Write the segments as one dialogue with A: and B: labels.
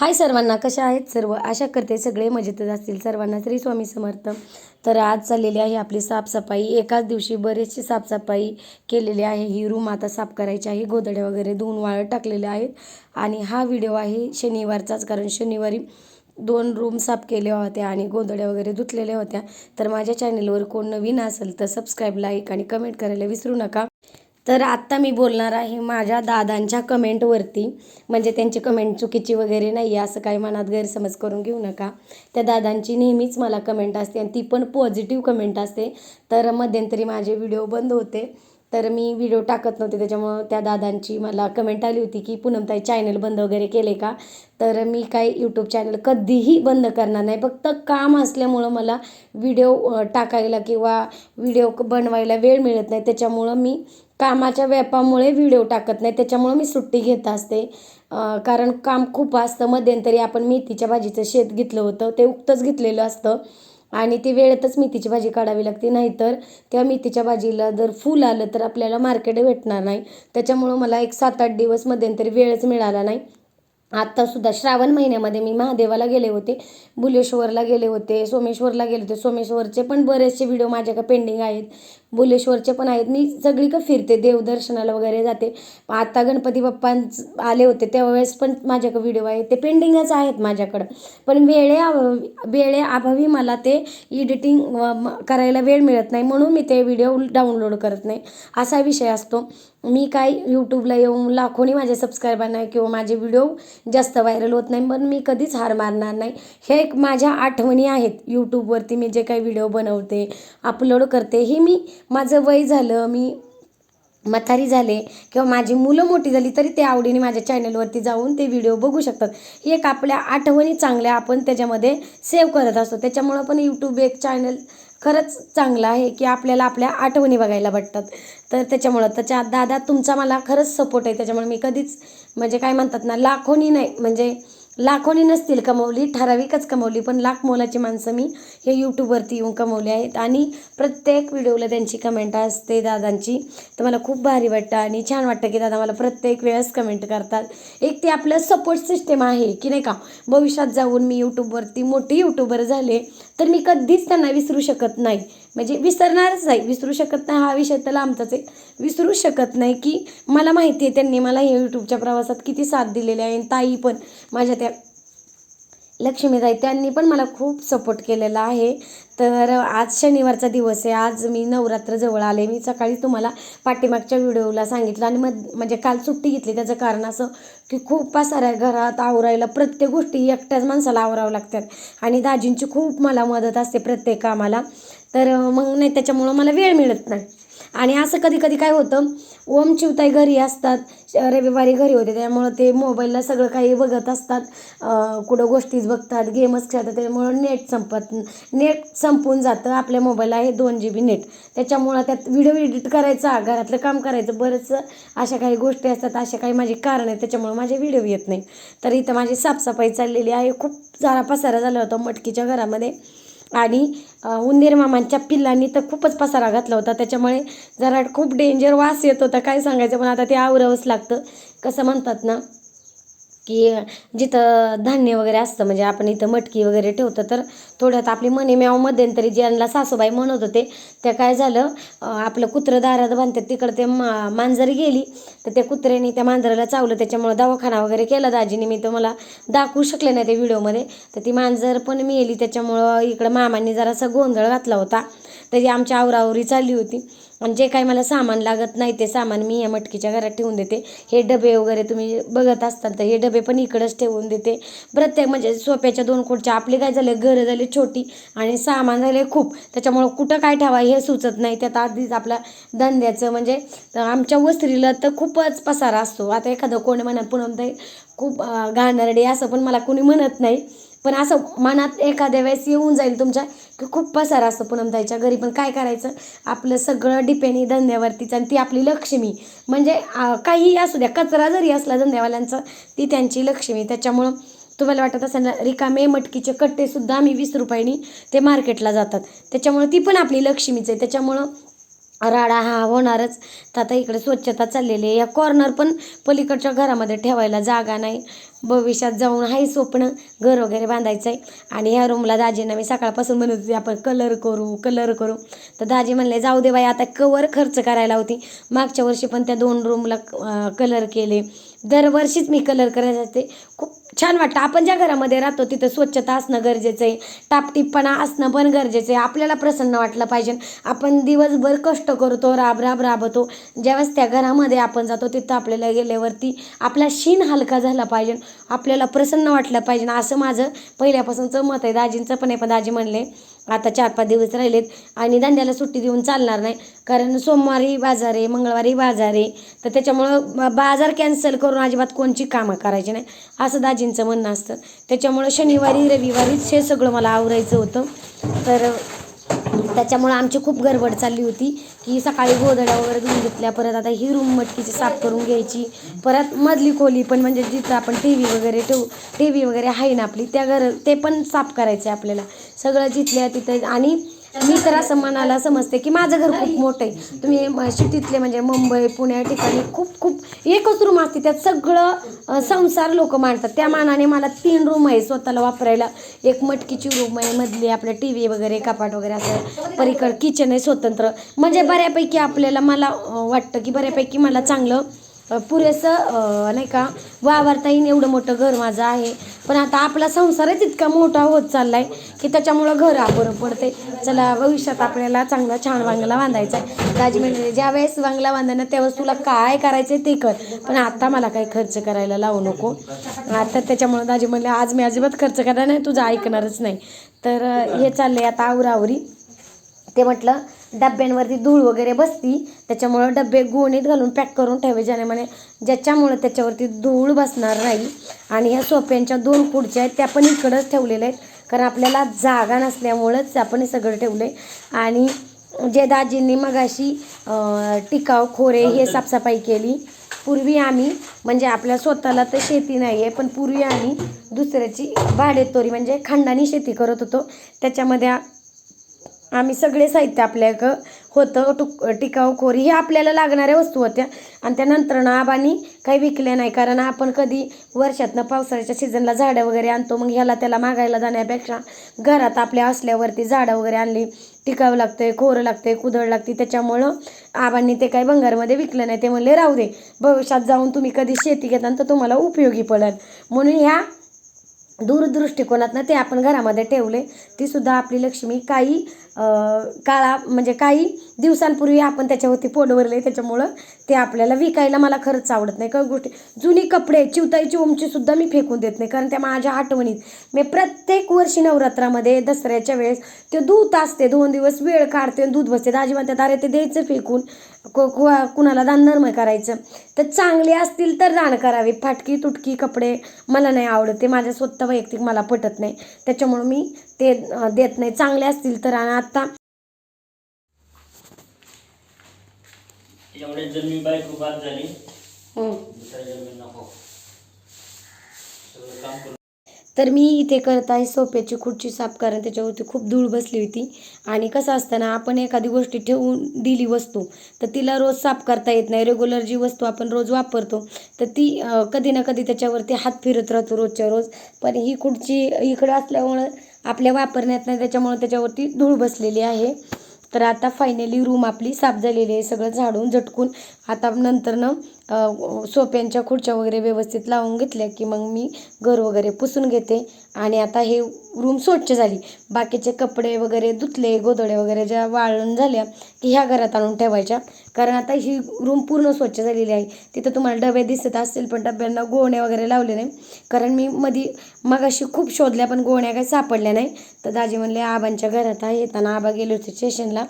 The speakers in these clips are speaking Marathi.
A: हाय सर्वांना कशा आहेत सर्व? आशा करते सगळे मजेतच असतील. सर्वांना श्री स्वामी समर्थ. तर आज चाललेली आहे आपली साफसफाई. एकाच दिवशी बरेचशी साफसफाई केलेली आहे. ही रूम आता साफ करायची आहे. गोधड्या वगैरे धुवून वाळत टाकलेल्या आहेत. आणि हा व्हिडिओ आहे शनिवारचाच कारण शनिवारी दोन रूम साफ केल्या होत्या आणि गोधड्या वगैरे धुतलेल्या होत्या. तर माझ्या चॅनलवर कोण नवीन असेल तर सबस्क्राईब लाईक आणि कमेंट करायला विसरू नका. तर आत्ता मी बोलणार आहे माझ्या दादांच्या कमेंटवरती. म्हणजे त्यांची कमेंट चुकीची वगैरे नाही आहे असं काही मनात गैरसमज करून घेऊ नका. त्या दादांची नेहमीच मला कमेंट असते आणि ती पण पॉझिटिव्ह कमेंट असते. तर मध्यंतरी माझे व्हिडिओ बंद होते. तर मी व्हिडिओ टाकत नव्हते त्याच्यामुळं त्या दादांची मला कमेंट आली होती की पूनमताई चॅनल बंद वगैरे केले का? तर मी काय यूट्यूब चॅनल कधीही बंद करणार नाही. फक्त काम असल्यामुळं मला व्हिडिओ टाकायला किंवा व्हिडिओ बनवायला वेळ मिळत नाही. त्याच्यामुळं मी कामाच्या व्यापामुळे व्हिडिओ टाकत नाही त्याच्यामुळं मी सुट्टी घेत असते. कारण काम खूप असतं मध्यंतरी आपण मेथीच्या भाजीचं शेत घेतलं होतं ते उक्तच घेतलेलं असतं. आणि ती वेळेतच मेथीची भाजी काढावी लागते नाहीतर त्या मेथीच्या भाजीला जर फूल आलं तर आपल्याला मार्केट भेटणार नाही. त्याच्यामुळं मला एक सात आठ दिवस मध्यंतरी वेळच मिळाला नाही. आत्तासुद्धा श्रावण महिन्यामध्ये मी महादेवाला गेले होते बुलेश्वरला गेले होते सोमेश्वरला गेले होते. सोमेश्वरचे पण बरेचसे व्हिडिओ माझ्याकडे पेंडिंग आहेत. बुलेश्वरचे पण आहेत. मी सगळीकडे फिरते देवदर्शनाला वगैरे जाते. आता गणपती बाप्पांच आले होते त्यावेळेस पण माझ्याकडे व्हिडिओ आहेत ते पेंडिंगच आहेत माझ्याकडं. पण वेळे वेळेअभावी मला ते एडिटिंग करायला वेळ मिळत नाही. म्हणून मी ते व्हिडिओ डाउनलोड करत नाही. असा विषय असतो. मी काय यूट्यूबला येऊन लाखोनी माझ्या सबस्क्रायबरना नाही किंवा माझे व्हिडिओ जास्त व्हायरल होत नाही. पण मी कधीच हार मारणार नाही. हे एक माझ्या आठवणी आहेत. यूट्यूबवरती मी जे काही व्हिडिओ बनवते अपलोड करते हे मी माझं वय झालं मी म्हातारी झाले किंवा माझी मुलं मोठी झाली तरी ते आवडीने माझ्या चॅनलवरती जाऊन ते व्हिडिओ बघू शकतात. ही एक आपल्या आठवणी चांगल्या आपण त्याच्यामध्ये सेव्ह करत असतो. त्याच्यामुळं पण यूट्यूब एक चॅनल खरंच चांगलं आहे की आपल्याला आपल्या आठवणी बघायला भेटतात. तर त्याच्यामुळं त्याच्या दादा तुमचा मला खरंच सपोर्ट आहे. त्याच्यामुळे मी कधीच म्हणजे काय म्हणतात ना लाखोनी नाही. म्हणजे लाखोनी नसतील कमवली ठराविकच कमवली पण लाख मोलाची माणसं मी हे यूट्यूबवरती येऊन कमवली आहेत. आणि प्रत्येक व्हिडिओला त्यांची कमेंट असते दादांची. तर मला खूप भारी वाटतं आणि छान वाटतं की दादा मला प्रत्येक वेळेस कमेंट करतात. एक ते आपलं सपोर्ट सिस्टम आहे की नाही का? भविष्यात जाऊन मी यूट्यूबवरती मोठी यूट्यूबर झाले तर मी कधीच त्यांना विसरू शकत नाही. म्हणजे विसरणारच नाही. विसरू शकत नाही. हा विषय तर लांबचाच आहे. विसरू शकत नाही की मला माहिती आहे त्यांनी मला हे यूट्यूबच्या प्रवासात किती साथ दिलेली आहे. आणि ताई पण माझ्या त्या लक्ष्मीताई त्यांनी पण मला खूप सपोर्ट केलेला आहे. तर आज शनिवारचा दिवस आहे. आज मी नवरात्र जवळ आले. मी सकाळी तुम्हाला पाठीमागच्या व्हिडिओला सांगितलं आणि मग म्हणजे काल सुट्टी घेतली. त्याचं कारण असं की खूप साऱ्या घरात आवरायला प्रत्येक गोष्टी एकट्याच माणसाला आवरावं लागतात. आणि दाजींची खूप मला मदत असते प्रत्येक कामाला. तर मग नाही त्याच्यामुळं मला वेळ मिळत नाही. आणि असं कधी कधी काय होतं ओम चिवताई घरी असतात. रविवारी घरी होते त्यामुळं ते मोबाईलला सगळं काही बघत असतात. कुठं गोष्टीच बघतात गेमच खेळतात त्याच्यामुळं नेट संपत नेट संपून जातं आपल्या मोबाईलला आहे दोन जी बी नेट त्याच्यामुळं त्यात व्हिडिओ एडिट करायचा घरातलं काम करायचं बरंच अशा काही गोष्टी असतात अशा काही माझी कारण आहेत त्याच्यामुळं माझे व्हिडिओ येत नाही तर इथं माझी साफसफाई चाललेली आहे. खूप सारा पसारा झाला होता मटकीच्या घरामध्ये. आणि उंदीर मामांच्या पिल्लांनी तर खूपच पसारा घातला होता. त्याच्यामुळे जरा खूप डेंजर वास येत होता. काय सांगायचं? पण आता ते आवरावंच लागतं. कसं म्हणतात ना की जिथं धान्य वगैरे असतं म्हणजे आपण इथं मटकी वगैरे ठेवतो तर थोड्यात आपली मनी म्याव मध्यंतरी ज्यांना सासूबाई म्हणत होते त्या काय झालं आपलं कुत्रं दारात बांधतात तिकडं ते मा मांजर गेली तर त्या कुत्र्याने त्या मांजराला चावलं त्याच्यामुळं दवाखाना वगैरे केला दाजीने मी तर मला दाखवू शकले नाही त्या व्हिडिओमध्ये तर ती मांजर पण मेली त्याच्यामुळं इकडं मामांनी जरासा गोंधळ घातला होता त्याची आमच्या आवरावरी चालली होती. आणि जे काही मला सामान लागत नाही ते सामान मी या मटकीच्या घरात ठेवून देते. हे डबे वगैरे तुम्ही बघत असताल तर हे डबे पण इकडंच ठेवून देते. प्रत्येक म्हणजे सोप्याच्या दोन खुर्च्या आपले काय झाले घरं झाले छोटी आणि सामान झाले खूप. त्याच्यामुळं कुठं काय ठेवा हे सुचत नाही. त्यात आधीच आपला धंद्याचं म्हणजे आमच्या वस्त्रीला तर खूपच पसारा असतो. आता एखादं कोणी म्हणत पुन्हा खूप घाणरडे असं पण मला कोणी म्हणत नाही. पण असं मनात एखाद्या वेळेस येऊन जाईल तुमच्या की खूप पसार असतो पूनमताईच्या घरी. पण काय करायचं? आपलं सगळं डिपेंड धंद्यावरतीच आणि ती आपली लक्ष्मी. म्हणजे काहीही असू द्या कचरा जरी असला धंद्यावाल्यांचा ती त्यांची लक्ष्मी. त्याच्यामुळं तुम्हाला वाटत असेल ना रिकामे मटकीचे कट्टेसुद्धा आम्ही वीस रुपयांनी ते मार्केटला जातात. त्याच्यामुळं ती पण आपली लक्ष्मीच आहे. त्याच्यामुळं राडा हा होणारच. तर आता इकडे स्वच्छता चाललेली आहे. या कॉर्नर पण पलीकडच्या घरामध्ये ठेवायला जागा नाही. भविष्यात जाऊन हाही स्वप्न घर वगैरे बांधायचं आहे आणि ह्या रूमला दाजींना मी सकाळपासून म्हणत होती आपण कलर करू कलर करू. तर दाजी म्हणले जाऊ दे बाई आता कवर खर्च करायला होती. मागच्या वर्षी पण त्या दोन रूमला कलर केले. दरवर्षीच मी कलर करायला असते खूप छान वाटतं. आपण ज्या घरामध्ये राहतो तिथं स्वच्छता असणं गरजेचं आहे. टापटीपणा असणं पण गरजेचं आहे. आपल्याला प्रसन्न वाटलं पाहिजे. आपण दिवसभर कष्ट करतो राब राब राबतो. ज्यावेळेस त्या घरामध्ये आपण जातो तिथं आपल्याला गेल्यावरती आपला शीन हलका झाला पाहिजे. आपल्याला प्रसन्न वाटलं पाहिजे. असं माझं पहिल्यापासूनचं मत आहे. दाजींचं पण आहे पण दाजी म्हणले आता चार पाच दिवस राहिलेत आणि दांड्याला सुट्टी देऊन चालणार नाही. कारण सोमवारी बाजार आहे मंगळवारी बाजार आहे. तर त्याच्यामुळं बाजार कॅन्सल करून अजिबात कोणची कामं करायची नाही. असं दाजींचं म्हणणं असतं. त्याच्यामुळं शनिवारी रविवारीच हे सगळं मला आवरायचं होतं. तर त्याच्यामुळं आमची खूप गडबड चालली होती की सकाळी गोधड्या वगैरे धुवून घेतल्या परत आता ही रूम मटकीची साफ करून घ्यायची परत मधली खोली पण म्हणजे जिथं आपण टी व्ही वगैरे ठेवू टी व्ही वगैरे आहे ना आपली त्या घर ते पण साफ करायचे आपल्याला. सगळं जिथल्या तिथं आणि मी तर असं मनाला समजते की माझं घर खूप मोठं आहे. तुम्ही सिटीतले म्हणजे मुंबई पुणे या ठिकाणी खूप खूप एकच रूम असते. त्यात सगळं संसार लोक मांडतात. त्या मानाने मला तीन रूम आहे स्वतःला वापरायला. एक मटकीची रूम आहे मधली आपल्या टी व्ही वगैरे कपाट वगैरे असं. पलीकड किचन आहे स्वतंत्र. म्हणजे बऱ्यापैकी आपल्याला मला वाटतं की बऱ्यापैकी मला चांगलं पुरेसं नाही का वावरता येईन एवढं मोठं घर माझं आहे. पण आता आपला संसारच इतका मोठा होत चाललाय की त्याच्यामुळं घर बरं पडते चला भविष्यात आपल्याला चांगला छान बांगला बांधायचा आहे. दाजी म्हणजे ज्या वेळेस बांगला बांधायला त्यावेळेस तुला काय करायचं ते कर पण आता मला काही खर्च करायला लावू नको. आता त्याच्यामुळं दाजी म्हणले आज मी अजिबात खर्च करणार नाही तुझं ऐकणारच नाही. तर हे हे चाललंय आता आवरावरी ते म्हटलं डब्यांवरती धूळ वगैरे बसती. त्याच्यामुळं डबे गोणीत घालून पॅक करून आणि म्हणे ज्याच्यामुळं त्याच्यावरती धूळ बसणार नाही. आणि ह्या सोप्यांच्या दोन खुर्च्या आहेत त्या पण इकडंच ठेवलेल्या आहेत. कारण आपल्याला जागा नसल्यामुळंच आपण हे सगळं ठेवलं आहे आणि जे दाजींनी मगाशी टिकाव खोरे हे साफसफाई केली. पूर्वी आम्ही म्हणजे आपल्या स्वतःला तर शेती नाही आहे पण पूर्वी आम्ही दुसऱ्याची भाडेतोरी म्हणजे खंडानी शेती करत होतो. त्याच्यामध्ये आम्ही सगळे साहित्य आपल्याकडं होतं टुक टिकाऊ खोरी हे आपल्याला लागणाऱ्या वस्तू होत्या. आणि त्यानंतर ना आबांनी काही विकल्या नाही. कारण आपण कधी वर्षातनं पावसाळ्याच्या सीझनला झाडं वगैरे आणतो मग ह्याला त्याला मागायला जाण्यापेक्षा घरात आपल्या असल्यावरती झाडं वगैरे आणली. टिकावं लागतंय खोरं लागतंय कुदळ लागते त्याच्यामुळं आबांनी ते काही बंगारमध्ये विकलं नाही. ते म्हणले राहू दे. भविष्यात जाऊन तुम्ही कधी शेती घेताल तर तुम्हाला उपयोगी पडेल. म्हणून ह्या दूरदृष्टिकोनातनं ते आपण घरामध्ये ठेवले. ती सुद्धा आपली लक्ष्मी काही काळा म्हणजे काही दिवसांपूर्वी आपण त्याच्यावरती पोडवरले त्याच्यामुळं ते आपल्याला विकायला मला खरंच आवडत नाही. काही गोष्टी. जुनी कपडे चिवताईची ओमची सुद्धा मी फेकून देत नाही कारण त्या माझ्या आठवणीत. मी प्रत्येक वर्षी नवरात्रामध्ये दसऱ्याच्या वेळेस ते दूध असते दोन दिवस वेळ काढते आणि दूध बसते. दाजी म्हणतात अरे ते द्यायचं फेकून. को कुणाला दान नरम करायचं. तर चांगले असतील तर दान करावे. फाटकी तुटकी कपडे मला नाही आवडत ते माझ्या स्वतः वैयक्तिक मला पटत नाही. त्याच्यामुळं मी ते देत नाही. चांगले असतील तर आणि आत्ता
B: एवढे जन्मी बायको बाद झाली. दुसऱ्या जन्मी नको. सगळं काम करून
A: तर मी इथे करत आहे सोप्याची खुर्ची साफ कारण. त्याच्यावरती खूप धूळ बसली होती. आणि कसं असतं ना आपण एखादी गोष्टी ठेवून दिली वस्तू तर तिला रोज साफ करता येत नाही. रेग्युलर जी वस्तू आपण रोज वापरतो तर ती कधी ना कधी त्याच्यावरती हात फिरत राहतो रोजच्या रोज. पण ही खुर्ची इकडं असल्यामुळं आपल्या वापरण्यात नाही त्याच्यामुळे त्याच्यावरती धूळ बसलेली आहे. तर आता फायनली रूम आपली साफ झालेली आहे सगळं झाडून झटकून. आता नंतरनं सोप्यांच्या खुर्च्या वगैरे व्यवस्थित लावून घेतल्या की मग मी घर वगैरे पुसून घेते. आणि आता हे रूम स्वच्छ झाली. बाकीचे कपडे वगैरे धुतले गोधडे वगैरे ज्या वाळून झाल्या की ह्या घरात आणून ठेवायच्या. कारण आता ही रूम पूर्ण स्वच्छ झालेली आहे. तिथं तुम्हाला डबे दिसत असतील पण डब्यांना गोण्या वगैरे लावले नाही. कारण मी मधी मग अशी खूप शोधल्या पण गोण्या काही सापडल्या नाही. तर दाजी म्हणले आबांच्या घरात आहे. येताना आबा गेले होते स्टेशनला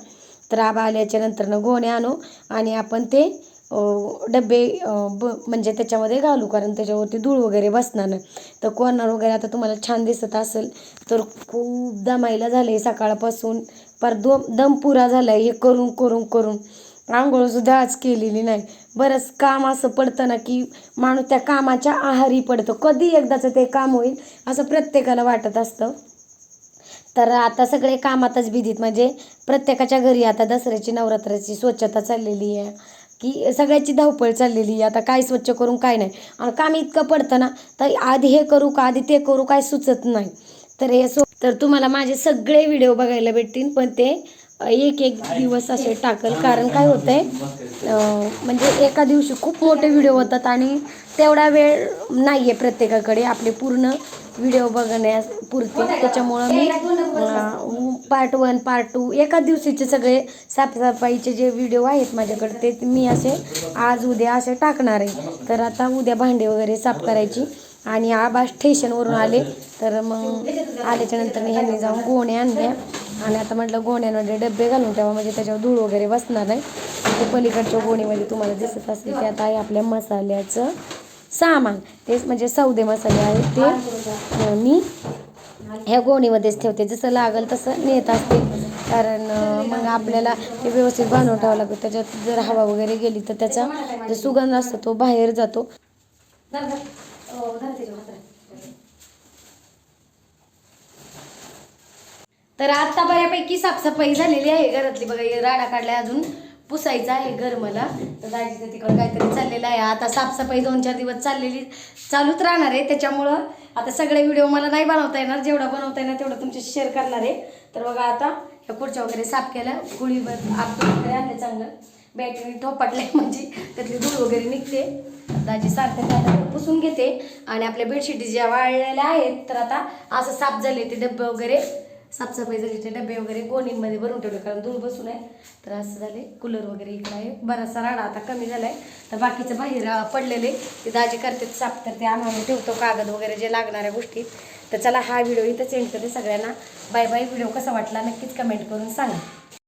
A: तर आबा आल्याच्या नंतरनं गोण्या आणू आणि आपण ते डबे ब म्हणजे त्याच्यामध्ये घालू कारण त्याच्यावरती धूळ वगैरे बसणार नाही. तर कॉर्नर वगैरे आता तुम्हाला छान दिसत असेल तर खूप दमायला झालं आहे सकाळपासून. पर दो दम पुरा झाला आहे हे करून करून करून. आंघोळसुद्धा आज केलेली नाही. बरंच काम असं पडतं ना की माणूस त्या कामाच्या आहारी पडतो. कधी एकदाचं ते काम होईल असं प्रत्येकाला वाटत असतं. तर आता सगळे कामातच बिधीत म्हणजे प्रत्येकाच्या घरी आता दसऱ्याची नवरात्राची स्वच्छता चाललेली आहे. की सगळ्याची धावपळ चाललेली आता काय स्वच्छ करून काय नाही. आणि काम इतकं पडतं ना तर आधी हे करू का आधी ते करू काय सुचत नाही. तर हे सो तर तुम्हाला माझे सगळे व्हिडिओ बघायला भेटतील पण ते एक एक दिवस असे टाकल. कारण काय होतंय म्हणजे एका दिवशी खूप मोठे व्हिडिओ होतात आणि तेवढा वेळ नाही आहे प्रत्येकाकडे. आपले पूर्ण व्हिडिओ बघण्यास पुरते. त्याच्यामुळं मी पार्ट वन पार्ट टू एका दिवशीचे सगळे साफसफाईचे जे व्हिडिओ आहेत माझ्याकडे ते मी असे आज उद्या असे टाकणार आहे. तर आता उद्या भांडे वगैरे साफ करायची. आणि आबा स्टेशनवरून आले. तर मग आल्याच्यानंतर ह्यांनी जाऊन गोण्या आणल्या. आणि आता म्हटलं गोण्यांमध्ये डबे घालून ठेवा म्हणजे त्याच्यावर धूळ वगैरे बसणार नाही ते पलीकडच्या गोणीमध्ये तुम्हाला दिसत असते ते आता आहे आपल्या मसाल्याचं सामान तेच म्हणजे सौदे मसाले आहेत ते. मी ह्या गोणीमध्येच ठेवते. जसं लागल तसं नेत असते. कारण मग आपल्याला ते व्यवस्थित बांधून ठेवावं लागतं. त्याच्यात जर हवा वगैरे गेली तर त्याचा जो सुगंध असतो तो बाहेर जातो. तर आता बऱ्यापैकी साफसफाई झालेली आहे घरातली. बघा राडा काढलाय अजून. पुसायचं आहे घर मला. तर दाजीचं तिकडं काहीतरी चाललेलं आहे. आता साफसफाई दोन चार दिवस चाललेली चालूच राहणार आहे. त्याच्यामुळं आता सगळे व्हिडिओ मला नाही बनवता येणार. जेवढा बनवता येणार तेवढं तुमच्याशी शेअर करणार आहे. तर बघा आता ह्या खुर्च्या वगैरे साफ केल्या. गुळीवर आपलं वगैरे आणलं चांगलं. बॅटरी ठोपाटले म्हणजे त्यातली धूळ वगैरे निघते. दाजी सारखं आता पुसून घेते. आणि आपल्या बेडशीट ज्या वाळलेल्या आहेत तर आता असं साफ झाले ते डब्बे वगैरे. साफसफाई झाली ते डबे वगैरे गोणींमध्ये भरून ठेवले कारण धूळ बसून आहे. तर असं झाले कूलर वगैरे इकडं आहे. बराचसा राडा आता कमी झालाय. तर बाकीचं बाहेर पडलेले. ते दाजी करते साफ करते आम्हाला ठेवतो कागद वगैरे जे लागणाऱ्या गोष्टी. तर चला हा व्हिडिओ इथं सेंड करते सगळ्यांना. Bye bye. व्हिडिओ कसा वाटला नक्कीच कमेंट करून सांगा.